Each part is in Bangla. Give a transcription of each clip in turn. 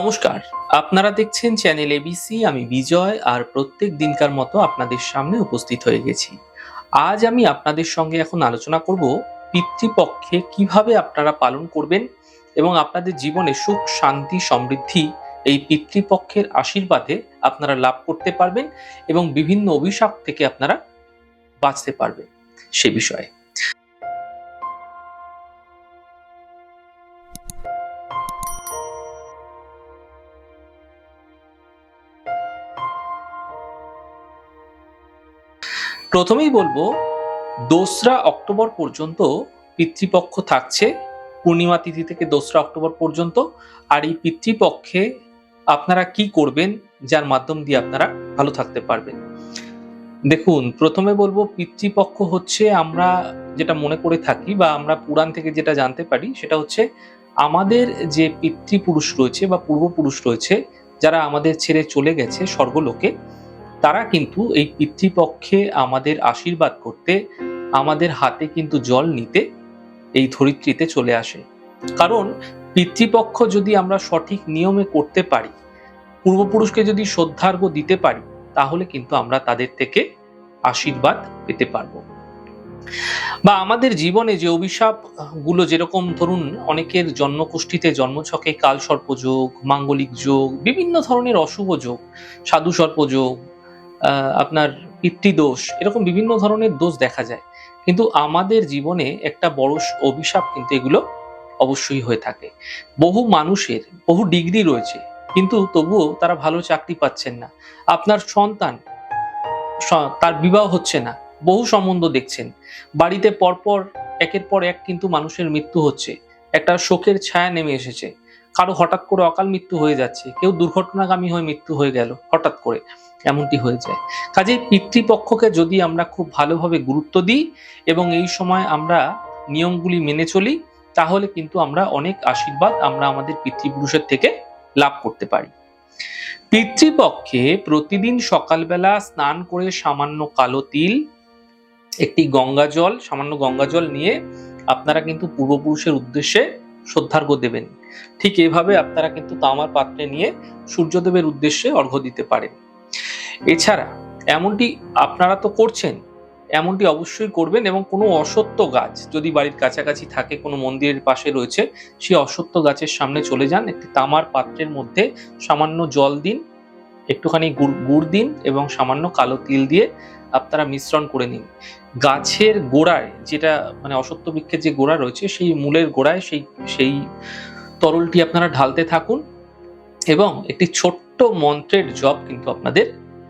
নমস্কার। আপনারা দেখছেন চ্যানেল এবিসি আমি বিজয় আর প্রত্যেক দিনকার মতো আপনাদের সামনে উপস্থিত হয়ে গেছি। আজ আমি আপনাদের সঙ্গে এখন আলোচনা করব পিতৃপক্ষে কীভাবে আপনারা পালন করবেন এবং আপনাদের জীবনে সুখ, শান্তি, সমৃদ্ধি এই পিতৃপক্ষের আশীর্বাদে আপনারা লাভ করতে পারবেন এবং বিভিন্ন অভিশাপ থেকে আপনারা বাঁচতে পারবেন। সে বিষয়ে। প্রথমেই বলব, দোসরা অক্টোবর পর্যন্ত পিতৃপক্ষ থাকছে। পূর্ণিমা তিথি থেকে দোসরা অক্টোবর পর্যন্ত। আর এই পিতৃপক্ষে আপনারা কি করবেন, যার মাধ্যম দিয়ে আপনারা ভালো থাকতে পারবেন। দেখুন, প্রথমে বলব, পিতৃপক্ষ হচ্ছে আমরা যেটা মনে করে থাকি বা আমরা পুরাণ থেকে যেটা জানতে পারি, সেটা হচ্ছে আমাদের যে পিতৃপুরুষ রয়েছে বা পূর্বপুরুষ রয়েছে, যারা আমাদের ছেড়ে চলে গেছে স্বর্গলোকে তারা কিন্তু এই পিতৃপক্ষে আমাদের আশীর্বাদ করতে, আমাদের হাতে কিন্তু জল নিতে এই ধরিত্রীতে চলে আসে। কারণ পিতৃপক্ষ যদি আমরা সঠিক নিয়মে করতে পারি, পূর্বপুরুষকে যদি শ্রদ্ধার্ঘ্য দিতে পারি, তাহলে কিন্তু আমরা তাদের থেকে আশীর্বাদ পেতে পারব। বা আমাদের জীবনে যে অভিশাপগুলো যেরকম ধরুন, অনেকের জন্মকুষ্ঠিতে জন্মছকে কাল সর্পযোগ মাঙ্গলিক যোগ, বিভিন্ন ধরনের অশুভ যোগ সাধু সর্পযোগ আপনার পিতৃদোষ, এরকম বিভিন্ন ধরনের দোষ দেখা যায়। কিন্তু আমাদের জীবনে একটা বড় অভিশাপ কিন্তু এগুলো অবশ্যই হয়ে থাকে। বহু মানুষের, বহু ডিগ্রি রয়েছে, কিন্তু তবুও তারা ভালো চাকরি পাচ্ছেন না। আপনার সন্তান তার বিবাহ হচ্ছে না, বহু সম্বন্ধ দেখছেন। বাড়িতে পরপর, একের পর এক কিন্তু মানুষের মৃত্যু হচ্ছে। একটা শোকের ছায়া নেমে এসেছে। কারও হঠাৎ করে অকাল মৃত্যু হয়ে যাচ্ছে, কেউ দুর্ঘটনাগামী হয়ে মৃত্যু হয়ে গেল, হঠাৎ করে এমনটি হয়ে যায়। কাজে পিতৃপক্ষকে যদি আমরা খুব ভালোভাবে গুরুত্ব দিই এবং এই সময় আমরা নিয়মগুলি মেনে চলি, তাহলে কিন্তু আমরা অনেক আশীর্বাদ আমরা আমাদের পিতৃপুরুষের থেকে লাভ করতে পারি। পিতৃপক্ষে প্রতিদিন সকালবেলা স্নান করে সামান্য কালো তিল, একটি গঙ্গা জল, সামান্য গঙ্গা জল নিয়ে আপনারা কিন্তু পূর্বপুরুষের উদ্দেশ্যে শ্রদ্ধার্ঘ্য দেবেন। ঠিক এভাবে আপনারা কিন্তু তামার পাত্রে নিয়ে সূর্যদেবের উদ্দেশ্যে অর্ঘ্য দিতে পারেন। এছাড়া এমনটি আপনারা তো করছেন, এমনটি অবশ্যই করবেন এবং কোনো অসত্য গাছ যদি বাড়ির কাছাকাছি থাকে, কোনো মন্দিরের পাশে রয়েছে, সেই অসত্য গাছের সামনে চলে যান, একটি তামার পাত্রের মধ্যে সামান্য জল দিন, একটুখানি গুড় গুড় দিন এবং সামান্য কালো তিল দিয়ে আপনারা মিশ্রণ করে নিন। গাছের গোড়ায় যেটা মানে অসত্য বৃক্ষের যে গোড়া রয়েছে, সেই মূলের গোড়ায় সেই সেই তরলটি আপনারা ঢালতে থাকুন এবং একটি ছোট্ট মন্ত্রের জপ কিন্তু আপনাদের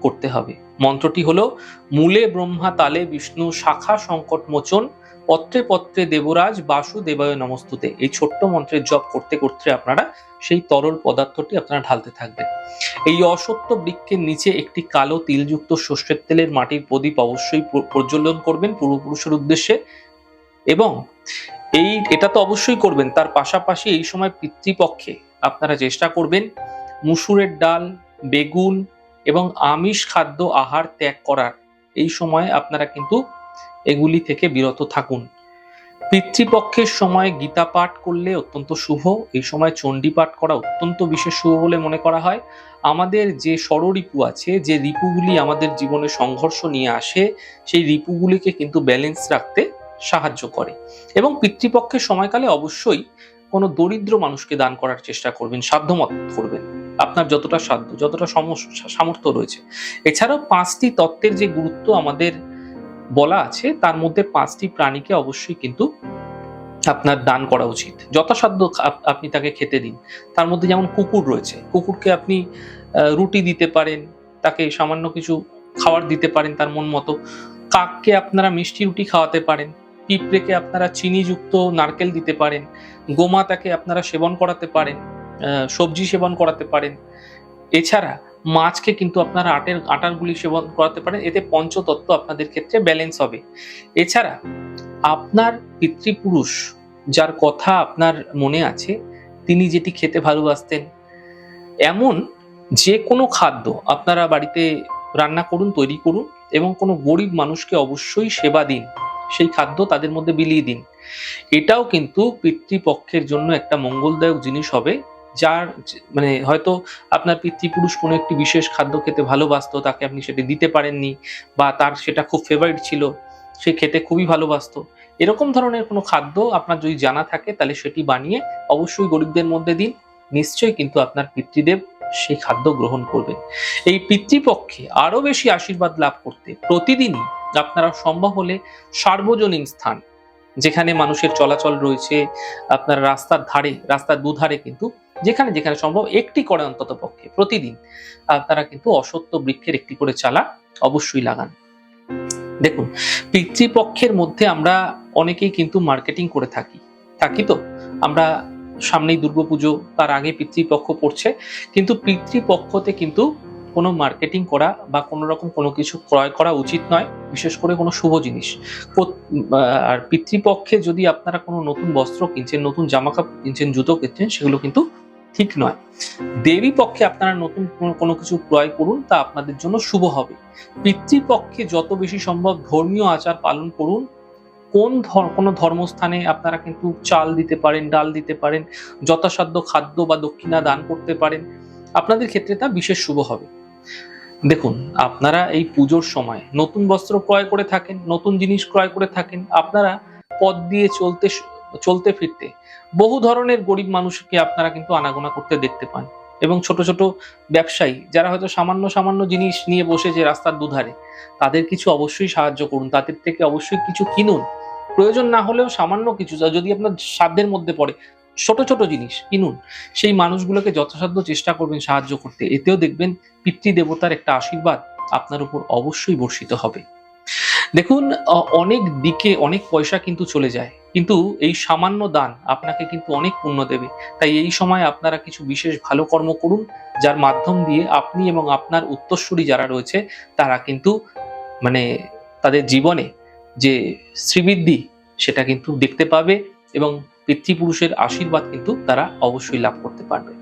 করতে হবে। মন্ত্রটি হলো, মূলে ব্রহ্মা তালে বিষ্ণু শাখা সংকট মোচন পত্রে পত্রে দেবরাজ বাসুদেবায় নমস্তুতে। এই ছোট্ট মন্ত্রের জপ করতে করতে আপনারা সেই তরল পদার্থটি আপনারা ঢালতে থাকবেন। এই অসত্য বৃক্ষের নিচে একটি কালো তিলযুক্ত সর্ষের তেলের মাটির প্রদীপ অবশ্যই প্র- প্রজ্বলন করবেন পূর্বপুরুষের উদ্দেশ্যে। এবং এই, এটা তো অবশ্যই করবেন, তার পাশাপাশি এই সময় পিতৃপক্ষে আপনারা চেষ্টা করবেন মুসুরের ডাল, বেগুন এবং আমিষ খাদ্য আহার ত্যাগ করার। এই সময় আপনারা কিন্তু এগুলি থেকে বিরত থাকুন। পিতৃপক্ষের সময় গীতা পাঠ করলে অত্যন্ত শুভ, এই সময় চণ্ডী পাঠ করা অত্যন্ত বিশেষ শুভ বলে মনে করা হয়। আমাদের যে ষড়রিপু আছে, যে রিপুগুলি আমাদের জীবনে সংঘর্ষ নিয়ে আসে, সেই রিপুগুলিকে কিন্তু ব্যালেন্স রাখতে সাহায্য করে। এবং পিতৃপক্ষের সময়কালে অবশ্যই কোনো দরিদ্র মানুষকে দান করার চেষ্টা করবেন, সাধ্যমত করবেন। আপনার যতটা সাধ্য, যতটা সামর্থ্য রয়েছে। এছাড়াও পাঁচটি তত্ত্বের যে গুরুত্ব আমাদের বলা আছে, তার মধ্যে পাঁচটি প্রাণীকে অবশ্যই কিন্তু আপনার দান করা উচিত। যথাসাধ্য আপ- আপনি তাকে খেতে দিন। তার মধ্যে যেমন কুকুর রয়েছে, কুকুরকে আপনি রুটি দিতে পারেন, তাকে সামান্য কিছু খাবার দিতে পারেন তার মন মতো। কাককে আপনারা মিষ্টি রুটি খাওয়াতে পারেন, পিঁপড়েকে আপনারা চিনিযুক্ত নারকেল দিতে পারেন, গোমাতাকে আপনারা সেবন করাতে পারেন সবজি সেবন করাতে পারেন। এছাড়া মাছকে কিন্তু আপনারা আটের আটার গুলি সেবন করাতে পারেন। এতে পঞ্চতত্ত্ব আপনাদের ক্ষেত্রে ব্যালেন্স হবে। এছাড়া আপনার পিতৃপুরুষ যার কথা আপনার মনে আছে, তিনি যেটি খেতে ভালোবাসতেন, এমন যে কোনো খাদ্য আপনারা বাড়িতে রান্না করুন, তৈরি করুন এবং কোনো গরিব মানুষকে অবশ্যই সেবা দিন। সেই খাদ্য তাদের মধ্যে বিলিয়ে দিন। এটাও কিন্তু পিতৃপক্ষের জন্য একটা মঙ্গলদায়ক জিনিস হবে। যার মানে হয়তো আপনার পিতৃপুরুষ কোনো একটি বিশেষ খাদ্য খেতে ভালোবাসতো, তাকে আপনি সেটা দিতে পারেননি বা তার সেটা খুব ফেভারিট ছিল, সে খেতে খুবই ভালোবাসতো। এরকম ধরনের কোনো খাদ্য আপনার যদি জানা থাকে, তাহলে সেটি বানিয়ে অবশ্যই গরিবদের মধ্যে দিন। নিশ্চয়ই কিন্তু আপনার পিতৃদেব সেই খাদ্য গ্রহণ করবেন। এই পিতৃপক্ষে আরও বেশি আশীর্বাদ লাভ করতে প্রতিদিনই আপনারা সম্ভব হলে সার্বজনীন স্থান, যেখানে মানুষের চলাচল রয়েছে, আপনার রাস্তার ধারে, রাস্তার দুধারে কিন্তু যেখানে যেখানে সম্ভব একটি করে অন্তত পক্ষে প্রতিদিন আপনারা কিন্তু অসত্য বৃক্ষের একটি করে চালা অবশ্যই লাগান। দেখুন, পিতৃপক্ষের মধ্যে আমরা অনেকেই কিন্তু মার্কেটিং করে থাকি। থাকি তো? আমরা সামনেই দুর্গাপুজো, তার আগে পিতৃপক্ষ পড়ছে, কিন্তু পিতৃপক্ষতে কিন্তু কোনো মার্কেটিং করা বা কোনো রকম কোনো কিছু ক্রয় করা উচিত নয়, বিশেষ করে কোনো শুভ জিনিস। আর পিতৃপক্ষে যদি আপনারা কোনো নতুন বস্ত্র কিনছেন, নতুন জামা কাপড় কিনছেন, জুতো কিনছেন, সেগুলো কিন্তু ঠিক নয়। দেবী পক্ষে আপনারা নতুন কোনো- কিছু ক্রয় করুন, তা আপনাদের জন্য শুভ হবে। পিতৃপক্ষে যত বেশি সম্ভব ধর্মীয় আচার পালন করুন। কোন কোনো ধর্মস্থানে আপনারা কিন্তু চাল দিতে পারেন, ডাল দিতে পারেন, যথাসাধ্য খাদ্য বা দক্ষিণা দান করতে পারেন। আপনাদের ক্ষেত্রে তা বিশেষ শুভ হবে। দেখুন, আপনারা এই পুজোর সময় নতুন বস্ত্র ক্রয় করে থাকেন, নতুন জিনিস ক্রয় করে থাকেন, আপনারা পথ দিয়ে চলতে চলতে ফিরতে। বহু ধরনের গরিব মানুষকে আপনারা কিন্তু আনাগোনা করতে দেখতে পান এবং ছোট ছোট ব্যবসায়ী যারা হয়তো সামান্য সামান্য জিনিস নিয়ে বসেছে রাস্তার দুধারে, তাদের কিছু অবশ্যই সাহায্য করুন, তাদের থেকে অবশ্যই কিছু কিনুন। প্রয়োজন না হলেও সামান্য কিছু যদি আপনার সাধ্যের মধ্যে পড়ে, ছোট ছোট জিনিস কিনুন। সেই মানুষগুলোকে যথাসাধ্য চেষ্টা করবেন সাহায্য করতে। এতেও দেখবেন পিতৃদেবতার একটা আশীর্বাদ আপনার উপর অবশ্যই বর্ষিত হবে। দেখুন অনেক দিকে অনেক পয়সা কিন্তু চলে যায়। কিন্তু এই সামান্য দান আপনাকে কিন্তু অনেক পুণ্য দেবে। তাই এই সময় আপনারা কিছু বিশেষ ভালো কর্ম করুন, যার মাধ্যম দিয়ে আপনি এবং আপনার উত্তরসূরি যারা রয়েছে, তারা কিন্তু মানে তাদের জীবনে যে শ্রীবৃদ্ধি, সেটা কিন্তু দেখতে পাবে এবং পিতৃপুরুষের আশীর্বাদ কিন্তু তারা অবশ্যই লাভ করতে পারবে।